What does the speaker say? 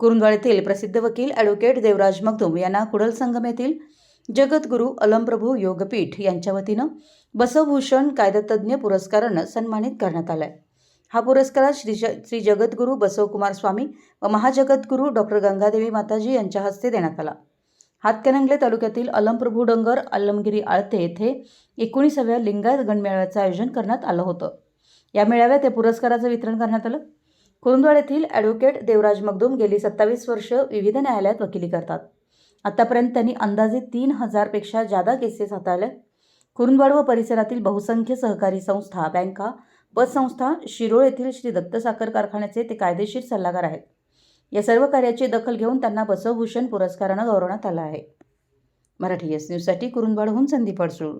कुरुंदवाड येथील प्रसिद्ध वकील ॲडव्होकेट देवराज मगदुम यांना कुडल संगम येथील जगद्गुरू अलमप्रभू योगपीठ यांच्या वतीनं बसवभूषण कायदातज्ञ पुरस्कारानं सन्मानित करण्यात आला आहे हा पुरस्कार श्री ज श्री जगद्गुरू बसवकुमार स्वामी व महाजगद्गुरू डॉक्टर गंगादेवी माताजी यांच्या हस्ते देण्यात आला. हातकणंगले तालुक्यातील अलमप्रभू डोंगर अलमगिरी आळते येथे एकोणीसाव्या लिंगायत गणमेळाव्याचं आयोजन करण्यात आलं होतं. या मेळाव्यात या पुरस्काराचं वितरण करण्यात आलं. कुरुंदवाड येथील ॲडव्होकेट देवराज मगदूम गेली सत्तावीस वर्ष विविध न्यायालयात वकिली करतात. आतापर्यंत त्यांनी अंदाजे तीन हजारपेक्षा जादा केसेस हाताळल्या कुरुंदवाड व परिसरातील बहुसंख्य सहकारी संस्था बँका पतसंस्था शिरोळ येथील श्री दत्त साखर कारखान्याचे ते कायदेशीर सल्लागार आहेत. या सर्व कार्याची दखल घेऊन त्यांना बसवभूषण पुरस्कारानं गौरवण्यात आलं आहे. मराठी एस न्यूजसाठी कुरुंदवाडहून संदीप अडसूळ.